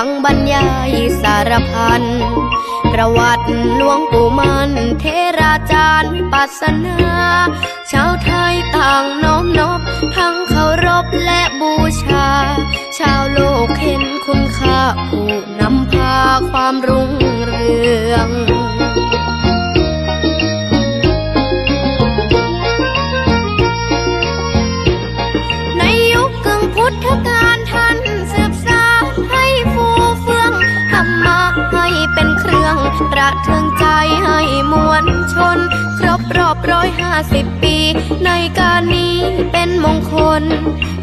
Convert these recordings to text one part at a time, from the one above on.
ฟังบรรยายสารพัน ประวัติหลวงปู่มันเทราจารย์ปัสนาชาวไทยต่างน้อมนบทั้งเคารพและบูชา ชาวโลกเห็นคุณค่าผู้นำพาความรุ่ง รื่องประเทืองใจให้มวลชน ครบรอบร้อยห้าสิบปี ในการนี้เป็นมงคล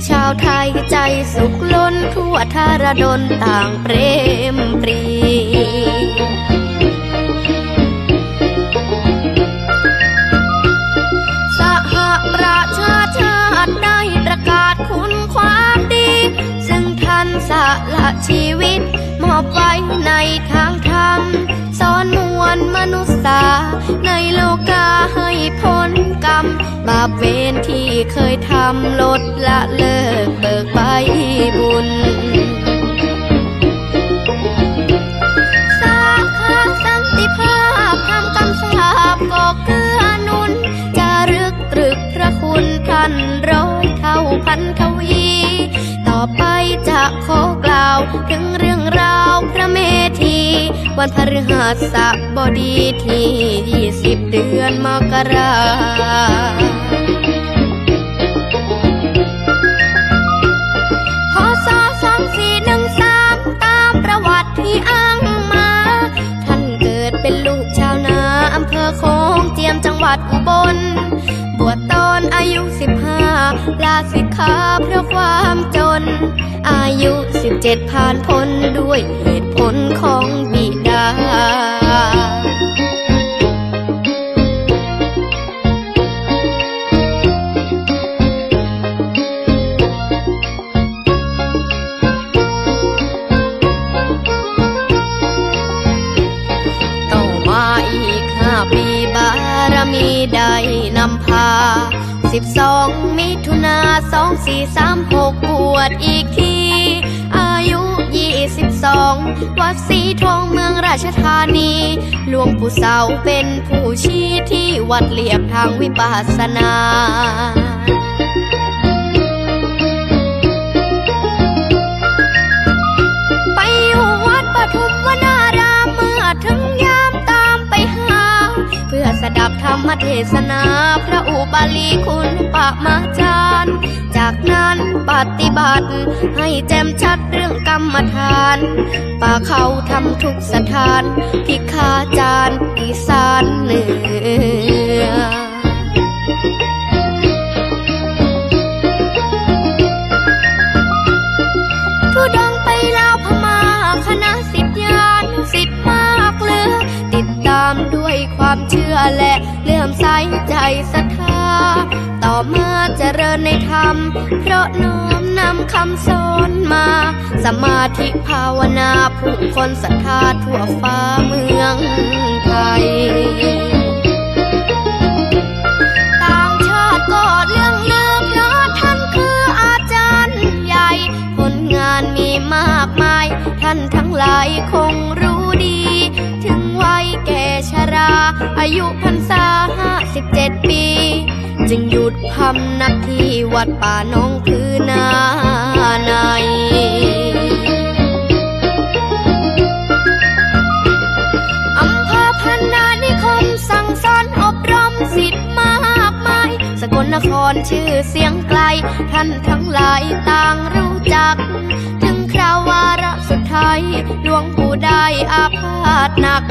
ชาวไทยใจสุขล้น ทั่วทารดนต่างเปรมปรีสหประชาชาติได้ประกาศคุณความดี ซึ่งท่านสละชีวิต มอบไว้ในทางธรรมสอนมวลมนุษย์สาในโลกาให้พ้นกรรม บาปเวรที่เคยทำลดละเลิกเบิกไปบุญสาขาสันติภาพทำคำสาบก็เกื้อนุน จะรึกตรึกพระคุณท่านร้อยเท่าพันทวี ต่อไปจะขอกล่าวถึงเรื่อง วันพฤหัสบดีที่ยี่สิบเดือนมกราพศสองสี่หนึ่งสามตามประวัติที่อ้างมา ท่านเกิดเป็นลูกชาวนาอำเภอโค้งเจียมจังหวัดอุบล บวชตอนอายุสิบห้าลาสิกขาเพราะความจน อายุสิบเจ็ดผ่านพ้นด้วยเหตุผลของ ปีบารมีได้นำพาสิบสองมิถุนาสองสี่สามหกบวชอีกที อายุยี่สิบสองวัดสีทองเมืองราชธานี หลวงปู่เสาเป็นผู้ชี้ที่วัดเลียบทางวิปัสสนา เทศนาพระอุบาลีคุณปะมาจารย์จากนั้นปฏิบัติ ให้แจ่มชัดเรื่องกรรมฐาน ป่าเขาทำทุกสถานพิฆาจาร ใจศรัทธา ต่อมาเจริญในธรรม เพราะน้อมนำคำสอนมา สมาธิภาวนาผู้คนศรัทธาทั่วฟ้าเมืองไทยต่างชาติก็เรื่องลือเพราะท่านคืออาจารย์ใหญ่ผลงานมีมากมาย ท่านทั้งหลายคงรู้ดี ถึงวัยแก่ชรา อายุพรรษาห้าสิบเจ็ดปี จึงหยุดพำนักที่วัดป่าน้องคือนาในอำเภอพันนานิคมสั่งสอนอบรมสิทธิ์มากมาย สกลนครชื่อเสียงไกล ท่านทั้งหลายต่างรู้จัก คราววาระสุดท้ายหลวงปู่ได้อาพาธหนัก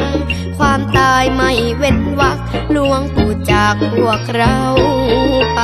ความตายไม่เว้นวักหลวงปู่จากพวกเราไป